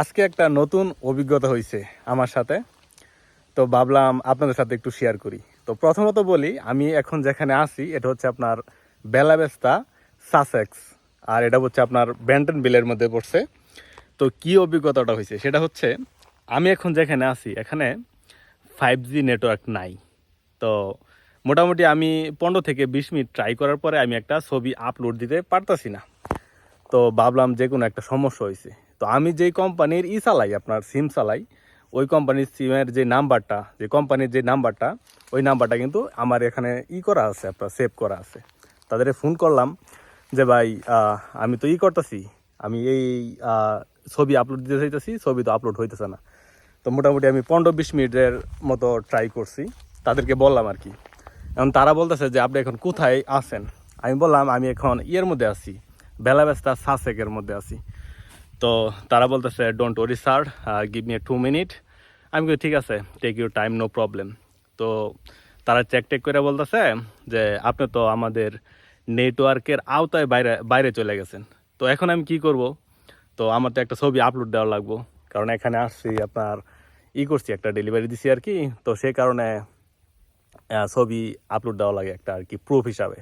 আজকে একটা নতুন অভিজ্ঞতা হয়েছে আমার সাথে। তো ভাবলাম আপনাদের সাথে একটু শেয়ার করি। তো প্রথমত বলি, আমি এখন যেখানে আছি, এটা হচ্ছে আপনার বেলাবেস্তা সাসেক্স আর এটা হচ্ছে আপনার ব্যান্টন বিলের মধ্যে পড়ছে। তো কি অভিজ্ঞতাটা হয়েছে সেটা হচ্ছে, আমি এখন যেখানে আছি, এখানে ফাইভ জি নেটওয়ার্ক নাই। তো মোটামুটি আমি পনেরো থেকে বিশ মিনিট ট্রাই করার পরে আমি একটা ছবি আপলোড দিতে পারতাছি না। তো ভাবলাম যে কোনো একটা সমস্যা হয়েছে তো আমি যেই কোম্পানির ই চালাই, আপনার সিম চালাই, ওই কোম্পানির সিমের যে নাম্বারটা যে কোম্পানির যে নাম্বারটা ওই নাম্বারটা কিন্তু আমার এখানে ই করা আছে, আপনার সেভ করা আছে। তাদের ফোন করলাম যে, ভাই আমি তো ই করতেছি, আমি এই ছবি আপলোড দিতে চাইতেছি, ছবি তো আপলোড হইতেছে না। তো মোটামুটি আমি পনেরো বিশ মিনিটের মতো ট্রাই করছি, তাদেরকে বললাম আর কি। এখন তারা বলতেছে যে, আপনি এখন কোথায় আছেন? আমি বললাম, আমি এখন ইয়ের মধ্যে আছি বেলাবেস্তা সাসেকের মধ্যে আছি। তো তারা বলতেছে don't worry sir give me two minute আমি বলি, ঠিক আছে take your time no problem তো তারা চেক টেক করে বলতেছে যে আপনি তো আমাদের নেটওয়ার্কের আওতায় বাইরে বাইরে চলে গেছেন। তো এখন আমি কি করব? তো আমার তো একটা ছবি আপলোড দেওয়া লাগবো। কারণ এখানে আসছি আপনার ই করছি একটা ডেলিভারি দিছি আর কি। তো সে কারণে ছবি আপলোড দেওয়া লাগে একটা আর কি প্রুফ হিসাবে।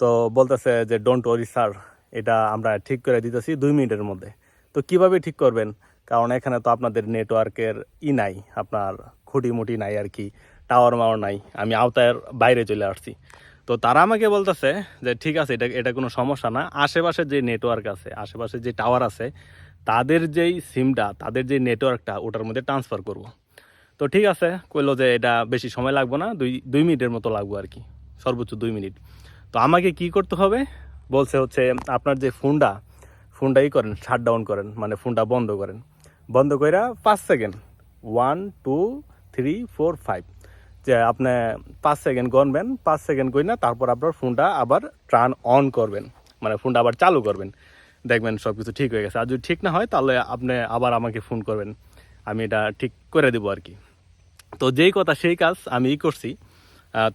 তো বলতেছে যে ডোন্ট ওরি স্যার এটা আমরা ঠিক করে দিতেছি দুই মিনিটের মধ্যে। তো কীভাবে ঠিক করবেন? কারণ এখানে তো আপনাদের নেটওয়ার্কের ই নাই, আপনার খুঁটি মুটি নাই আর কি টাওয়ার মাওয়ার নাই, আমি আওতার বাইরে চলে আসছি। তো তারা আমাকে বলতেছে যে, ঠিক আছে, এটা এটা কোনো সমস্যা না। আশেপাশে যে নেটওয়ার্ক আছে, আশেপাশে যে টাওয়ার আছে, তাদের যেই সিমটা তাদের যে নেটওয়ার্কটা ওটার মধ্যে ট্রান্সফার করব। তো ঠিক আছে, কইলো যে এটা বেশি সময় লাগবে না, দুই দুই মিনিটের মতো লাগবো আর কি, সর্বোচ্চ দুই মিনিট। তো আমাকে কি করতে হবে? বলছে হচ্ছে, আপনার যে ফোনটা ফোনটা ই করেন শাট ডাউন করেন মানে ফোনটা বন্ধ করেন। বন্ধ কইরা পাঁচ second one two three four five যে আপনি পাঁচ সেকেন্ড গনবেন পাঁচ সেকেন্ড কই না তারপর আপনার ফোনটা আবার টার্ন অন করবেন মানে ফোনটা আবার চালু করবেন। দেখবেন সব কিছু ঠিক হয়ে গেছে। আর যদি ঠিক না হয়, তাহলে আপনি আবার আমাকে ফোন করবেন। আমি এটা ঠিক করে দেবো আর কি। তো যেই কথা সেই কাজ আমি ই করছি।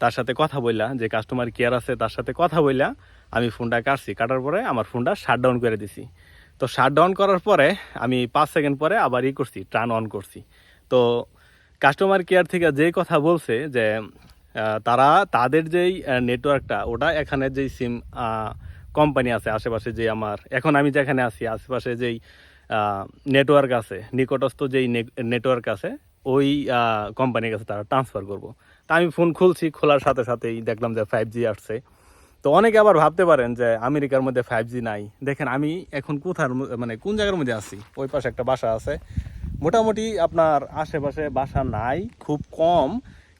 তার সাথে কথা বললা যে কাস্টমার কেয়ার আছে, তার সাথে কথা বললা আমি ফোনটা কাটছি, কাটার পরে আমার ফোনটা শাট ডাউন করে দিছি। তো শাট ডাউন করার পরে আমি পাঁচ সেকেন্ড পরে আবার ই করছি টার্ন অন করছি। তো কাস্টমার কেয়ার থেকে যেই কথা বলছে যে তারা তাদের যেই নেটওয়ার্কটা ওটা এখানে যেই সিম কোম্পানি আছে, আশেপাশে যে আমার, এখন আমি যেখানে আছি, আশেপাশে যেই নেটওয়ার্ক আছে, নিকটস্থ যেই নেটওয়ার্ক আছে, ওই কোম্পানির কাছে তারা ট্রান্সফার করব। তা আমি ফোন খুলছি, খোলার সাথে সাথেই দেখলাম যে ফাইভ জি আসছে। তো অনেকে আবার ভাবতে পারেন যে আমেরিকার মধ্যে ফাইভ জি নাই। দেখেন আমি এখন কোথার মানে কোন জায়গার মধ্যে আছি? ওই পাশে একটা বাসা আছে। মোটামুটি আপনার আশেপাশে বাসা নাই, খুব কম,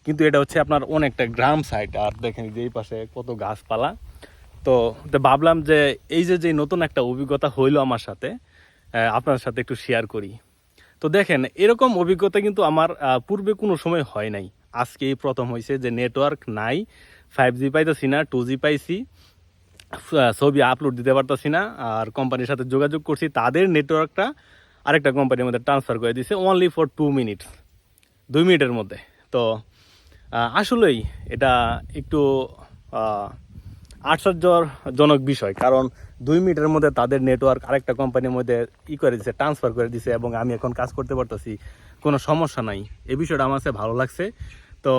কিন্তু এটা হচ্ছে আপনার অনেকটা গ্রাম সাইড আর দেখেন যে এই পাশে কত গাছপালা। তো ভাবলাম যে এই যে যে নতুন একটা অভিজ্ঞতা হইল আমার সাথে আপনার সাথে একটু শেয়ার করি। তো দেখেন, এরকম অভিজ্ঞতা কিন্তু আমার পূর্বে কোনো সময় হয় নাই। আজকে এই প্রথম হয়েছে যে নেটওয়ার্ক নাই। ফাইভ জি পাইতেছি না টু জি পাইছি। ছবি আপলোড দিতে পারতেছি না, আর কোম্পানির সাথে যোগাযোগ করছি। তাদের নেটওয়ার্কটা আরেকটা কোম্পানির মধ্যে ট্রান্সফার করে দিছে অনলি ফর টু মিনিটস দুই মিনিটের মধ্যে। তো আসলেই এটা একটু আশ্চর্যজনক বিষয়, কারণ দুই মিনিটের মধ্যে তাদের নেটওয়ার্ক আরেকটা কোম্পানির মধ্যে ই করে দিছে ট্রান্সফার করে দিছে, এবং আমি এখন কাজ করতে পারতেছি, কোনো সমস্যা নাই। এই বিষয়টা আমার কাছে ভালো লাগছে। তো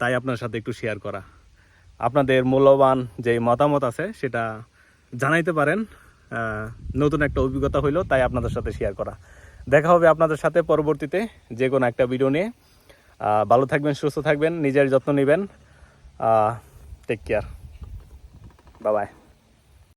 তাই আপনার সাথে একটু শেয়ার করা। আপনাদের মূল্যবান যে মতামত আছে সেটা জানাইতে পারেন। নতুন একটা অভিজ্ঞতা হইল, তাই আপনাদের সাথে শেয়ার করা। দেখা হবে আপনাদের সাথে পরবর্তীতে যে কোনো একটা ভিডিও নিয়ে। ভালো থাকবেন, সুস্থ থাকবেন, নিজের যত্ন নেবেন। টেক কেয়ার বাবাই